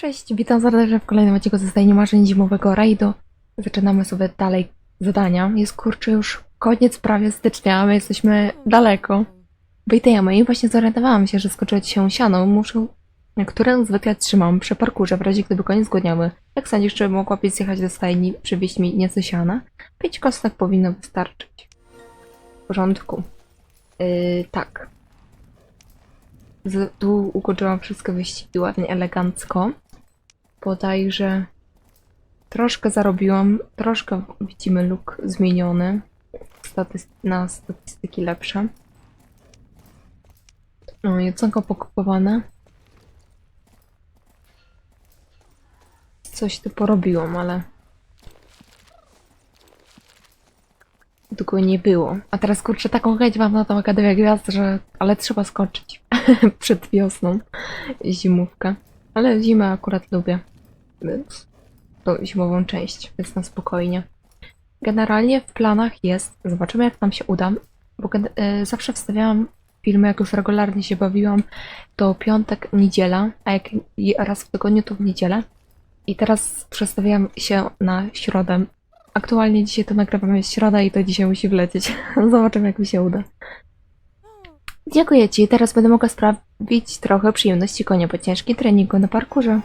Cześć, witam serdecznie w kolejnym odcinku ze marzeń zimowego rajdu. Zaczynamy sobie dalej zadania. Jest kurczę już koniec prawie stycznia, my jesteśmy daleko. Witajemy i właśnie zorientowałam się, że skoczyło ci się siano, muszę, które zwykle trzymam przy parkurze, w razie gdyby koniec głodniały. Jak sądzisz, czy mogłabyś zjechać do stajni, przywieźć mi nieco siana? Pięć kostek powinno wystarczyć. W porządku. Yy, tak. Z, tu ukończyłam wszystkie wyścigi ładnie, elegancko. Bodajże troszkę zarobiłam, troszkę widzimy luk zmieniony Statyst na statystyki lepsze. No, jedzonko pokupowane. Coś tu porobiłam, ale długo nie było. A teraz kurczę taką chęć mam na tą Akademię Gwiazd, że ale trzeba skończyć przed wiosną zimówkę. Ale zimę akurat lubię, tą zimową część, więc na spokojnie. Generalnie w planach jest, zobaczymy jak nam się uda, bo y, zawsze wstawiałam filmy, jak już regularnie się bawiłam, to piątek, niedziela, a jak raz w tygodniu to w niedzielę. I teraz przestawiam się na środę. Aktualnie dzisiaj to nagrywam jest środa i to dzisiaj musi wlecieć. Zobaczymy jak mi się uda. Dziękuję Ci. Teraz będę mogła sprawić trochę przyjemności konia po ciężkim treningu na parkurze.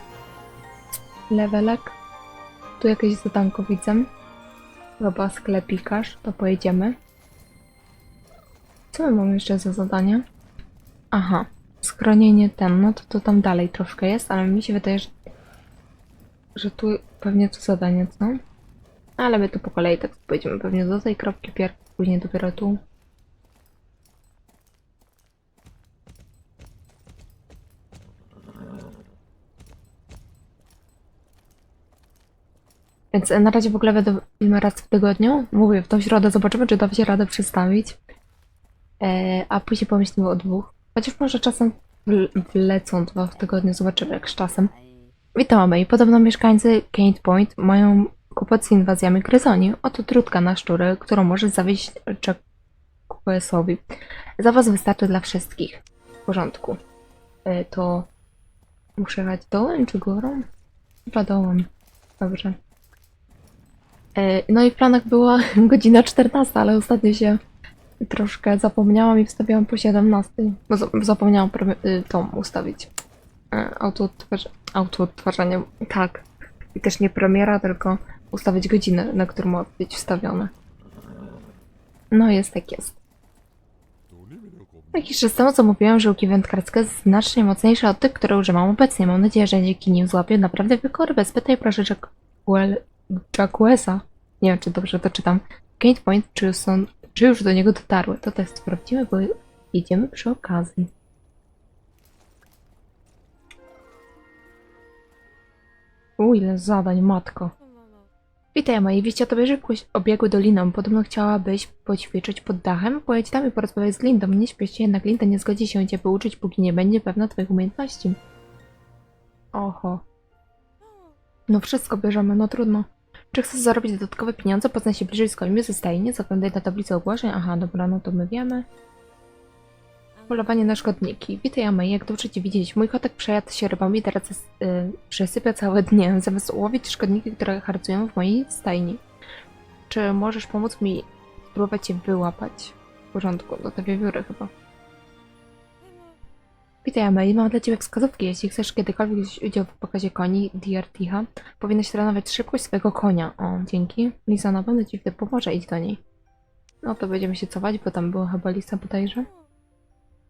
Levelek. Tu jakieś zadanko widzę. Chyba sklepikarz. To pojedziemy. Co my mamy jeszcze za zadanie? Aha. Schronienie ten. No to, to tam dalej troszkę jest, ale mi się wydaje, że, że tu pewnie to zadanie, co? Ale my tu po kolei tak pojedziemy pewnie do tej kropki pierw, później dopiero tu. Więc na razie w ogóle filmy raz w tygodniu. Mówię, w tą środę zobaczymy, czy da się radę przedstawić. E, a później pomyślimy o dwóch. Chociaż może czasem wle- wlecą dwa w tygodniu, zobaczymy jak z czasem. Witam i podobno mieszkańcy Kent Point mają kłopot z inwazjami gryzoni. Oto trudka na szczury, którą możesz zawieźć QS-owi. Za was wystarczy dla wszystkich. W porządku. E, to muszę jechać dołem czy górą? Chyba dołem. Dobrze. E, No i w planach była godzina 14, ale ostatnio się troszkę zapomniałam i wstawiałam po 17. Bo za- zapomniałam y, tą ustawić. E, Autoodtwarz- Autoodtwarzanie. Tak. I też nie premiera, tylko ustawić godzinę, na którą ma być wstawione. No jest tak jest. Jakiś czas temu co mówiłam, że wędkarskie znacznie mocniejsze od tych, które używam obecnie. Mam nadzieję, że dzięki nim złapię naprawdę wykory bez pytań proszę Jackwell... Jackwesa. Nie wiem, czy dobrze to czytam. Gate Point, czy, są, czy już do niego dotarły? To też sprawdzimy, bo idziemy przy okazji. U, ile zadań, matko. Witaj, moi. Wieści o tobie szybkość obiegły doliną. Podobno chciałabyś poćwiczyć pod dachem? Pojedź tam i porozmawiaj z Lindą. Nie śpiesz się, jednak Linda nie zgodzi się cię pouczyć, póki nie będzie pewna twoich umiejętności. Oho. No wszystko bierzemy, no trudno. Czy chcesz zarobić dodatkowe pieniądze? Poznaj się bliżej z kolejnymi ze stajni, zaglądaj na tablicę ogłoszeń. Aha, dobra, no to my wiemy. Polowanie na szkodniki. Witaj, jak dobrze Cię widzieć. Mój kotek przejadł się rybami teraz jest, y, przesypia całe dnie, zamiast ułowić szkodniki, które harcują w mojej stajni. Czy możesz pomóc mi spróbować je wyłapać? W porządku, do te wiewióry chyba. Witaj, Amej, mam dla Ciebie wskazówki. Jeśli chcesz kiedykolwiek wziąć udział w pokazie koni DRTH, powinnaś trenować szybkość swojego konia. O, dzięki. Lisa na pewno Ci w tym pomoże, idź do niej. No to będziemy się cofać, bo tam była chyba Lisa bodajże.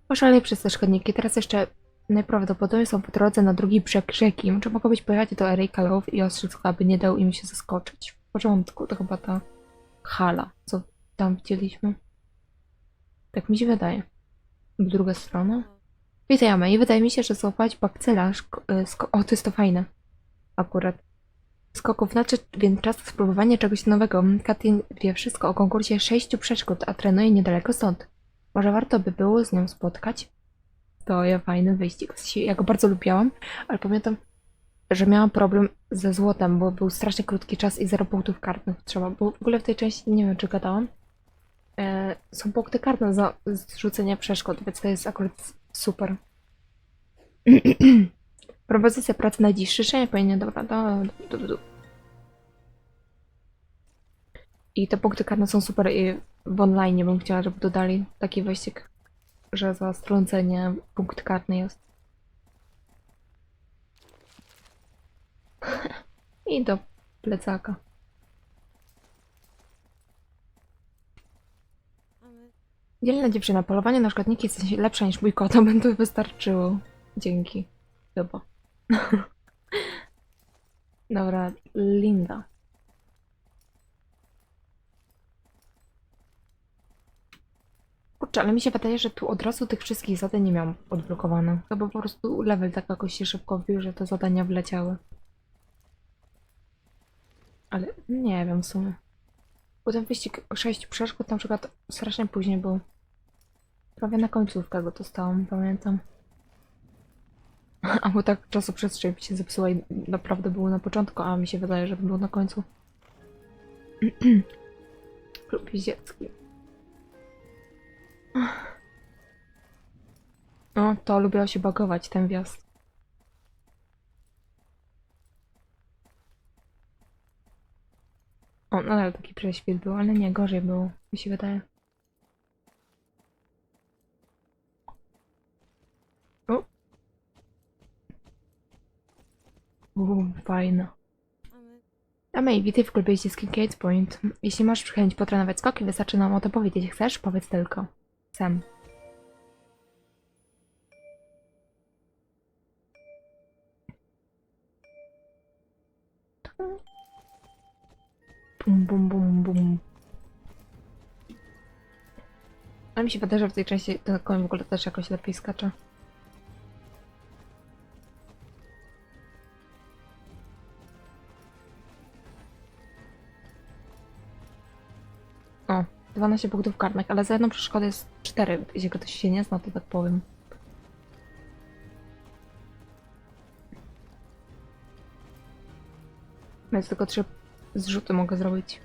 Poszalej przez te szkodniki. Teraz jeszcze najprawdopodobniej są po drodze na drugi brzeg rzeki. Czy mogłabyś pojechać do Erika Love i ostrzec aby nie dał im się zaskoczyć? W porządku, to chyba ta hala, co tam widzieliśmy. Tak mi się wydaje. Druga strona. Witaj, Ame. I wydaje mi się, że złapać bakcyla. sko- o, to jest to fajne. Akurat. Skoków na czy, więc czas na spróbowanie czegoś nowego. Katin wie wszystko o konkursie sześciu przeszkód, a trenuje niedaleko stąd. Może warto by było z nią spotkać? To ja fajny wyścig. Ja go bardzo lubiałam, ale pamiętam, że miałam problem ze złotem, bo był strasznie krótki czas i zero punktów kartnych trzeba. Bo w ogóle w tej części, nie wiem czy gadałam, e, są punkty kartne za zrzucenie przeszkód, więc to jest akurat super. Propozycja pracy na dziś. Życzenie powinien, dobra, do, do, do, do. I te punkty karne są super i w online bym chciała, żeby dodali taki wyścig, że za strącenie punkt karny jest. I do plecaka. Dzielna dziewczyna, polowanie na szkodniki jest lepsze niż mój kot, to by to wystarczyło. Dzięki. Chyba. Dobra, Linda. Kurczę, ale mi się wydaje, że tu od razu tych wszystkich zadań nie miałam odblokowane. Chyba po prostu level tak jakoś się szybko wbił, że te zadania wleciały. Ale nie wiem w sumie. Bo ten wyścig 6 przeszkód na przykład strasznie później był. Prawie na końcówkę go dostałam, pamiętam. A bo tak czasoprzestrzeń mi się zepsuła i naprawdę było na początku, a mi się wydaje, że było na końcu. Klub jeździecki. No, to lubiło się bagować, ten wjazd. O, nadal taki prześwit był, ale nie, gorzej było, mi się wydaje. Uuu, fajna. A May, witaj w klubie jeździeckim Gate Point. Jeśli masz chęć potrenować skoki, wystarczy nam o to powiedzieć. Chcesz? Powiedz tylko. Sam. Bum, bum, bum, bum. Ale mi się wydaje, że w tej części ten koń w ogóle też jakoś lepiej skacze. 12 punktów karnych, ale za jedną przeszkodę jest 4, jeśli ktoś się nie zna, to tak powiem. Więc tylko trzy zrzuty mogę zrobić.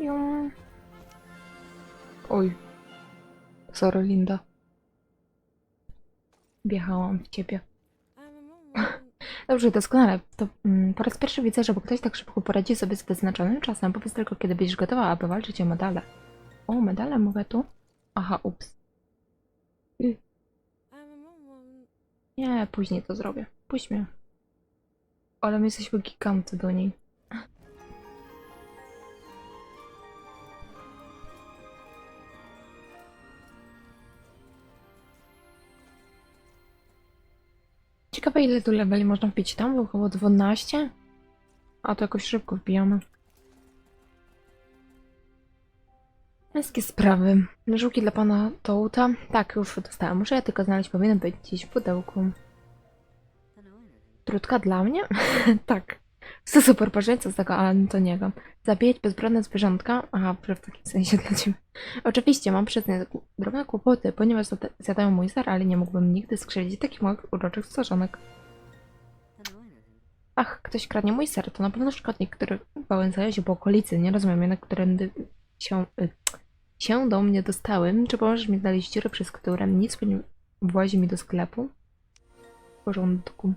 Ją. Oj. Sorry, Linda. Wjechałam w ciebie. Dobrze, doskonale. To mm, po raz pierwszy widzę, żeby ktoś tak szybko poradzi sobie z wyznaczonym czasem. Powiedz tylko, kiedy będziesz gotowa, aby walczyć o medale. O, medale mówię tu? Aha, ups. Nie, później to zrobię. Mnie. Ale my jesteśmy giganty do niej. Ciekawe ile tu leveli można wbić. Tam było około 12? A to jakoś szybko wbijamy. Męskie sprawy. Żółki dla pana Touta. Tak, już dostałem. Muszę je tylko znaleźć. Powinien być gdzieś w pudełku. Trudka dla mnie? tak. To super parzęca z tego Antoniego. Zabijać bezbronne zwierzątka? Aha, w takim sensie dla ciebie. Oczywiście, mam przez nie drobne kłopoty, ponieważ zjadają mój ser, ale nie mógłbym nigdy skrzywdzić takich małych, uroczych stworzonek. Ach, ktoś kradnie mój ser, to na pewno szkodnik, który wałęsają się po okolicy. Nie rozumiem jednak, którędy się, y, się do mnie dostałem. Czy możesz mi znaleźć dziurę, przez którą nic nie włazi mi do sklepu? W porządku.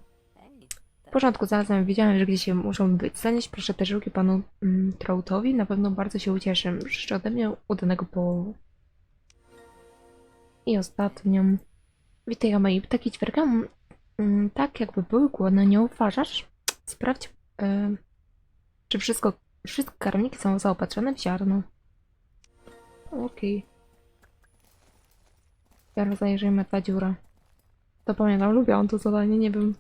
Porządku, znalazłem, wiedziałem, że gdzieś muszą być. Zanieść proszę te żółki panu mm, Troutowi, na pewno bardzo się ucieszę. Życzę ode mnie udanego połowu. I ostatnią. Witaj, moi ptaki ćwierka. Mm, tak, jakby były głodne, nie uważasz? Sprawdź, y, czy wszystko, wszystkie karmniki są zaopatrzone w ziarno. Okej. Teraz zajrzyjmy ta dziura. To pamiętam, lubiłam to zadanie, nie wiem.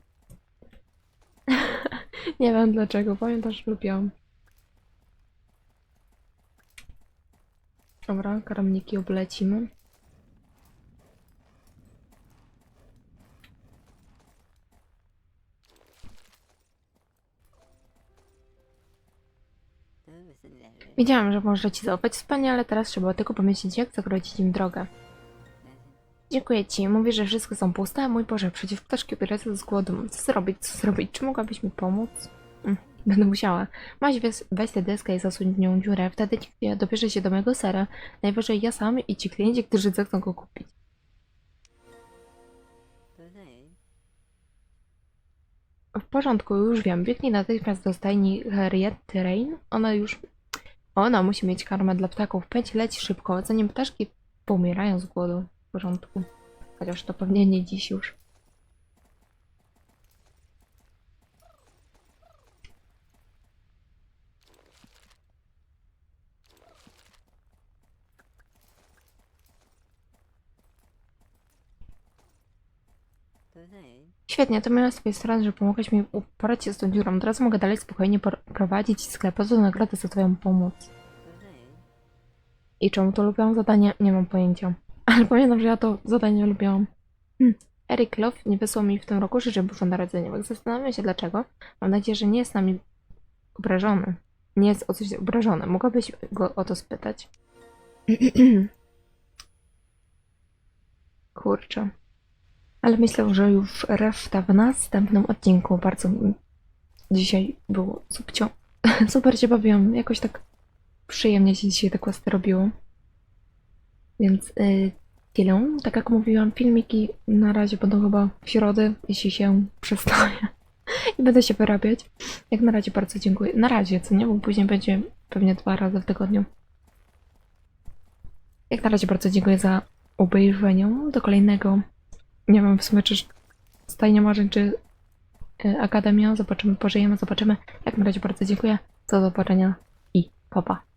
Nie wiem dlaczego, pamiętam, że lubiłam. Dobra, karmniki oblecimy. Wiedziałam, że może ci zaufać wspaniale, teraz trzeba tylko pomyśleć, jak zagrodzić im drogę. Dziękuję ci. Mówię, że wszystkie są puste, mój Boże, przecież ptaszki ubierają z głodu. Co zrobić, co zrobić? Czy mogłabyś mi pomóc? Mm, będę musiała. Maś weź, weź tę deskę i zasuń w nią dziurę, wtedy nie dobierze się do mojego sera. Najwyżej ja sam i ci klienci, którzy zechcą go kupić. W porządku, już wiem. Biegnij natychmiast do stajni Henriette Rain. Ona już... Ona musi mieć karmę dla ptaków. Pędź, leć szybko, zanim ptaszki pomierają z głodu. Porządku. Chociaż to pewnie nie dziś już. Świetnie, to miałem swoje strony, że pomogłeś mi uporać się z tą dziurą. Teraz mogę dalej spokojnie prowadzić sklep. Co nagrodę za twoją pomoc? I czemu to lubiłam zadanie? Nie mam pojęcia. Ale pamiętam, że ja to zadanie lubiłam. Hm. Eric Love nie wysłał mi w tym roku życzeń bożonarodzeniowych. Zastanawiam się dlaczego. Mam nadzieję, że nie jest nami obrażony. Nie jest o coś obrażony. Mogłabyś go o to spytać? Kurczę. Ale myślę, że już reszta w następnym odcinku. Bardzo dzisiaj było subcio. Super się bawiłam. Jakoś tak przyjemnie się dzisiaj te questy robiło. Więc y, tyle. Tak jak mówiłam, filmiki na razie będą chyba w środę, jeśli się przestoję. I będę się wyrabiać. Jak na razie bardzo dziękuję. Na razie, co nie? Bo później będzie pewnie dwa razy w tygodniu. Jak na razie bardzo dziękuję za obejrzenie. Do kolejnego. Nie wiem w sumie, czy stajnia marzeń, czy y, akademia. Zobaczymy, pożyjemy, zobaczymy. Jak na razie bardzo dziękuję. Do zobaczenia i pa pa.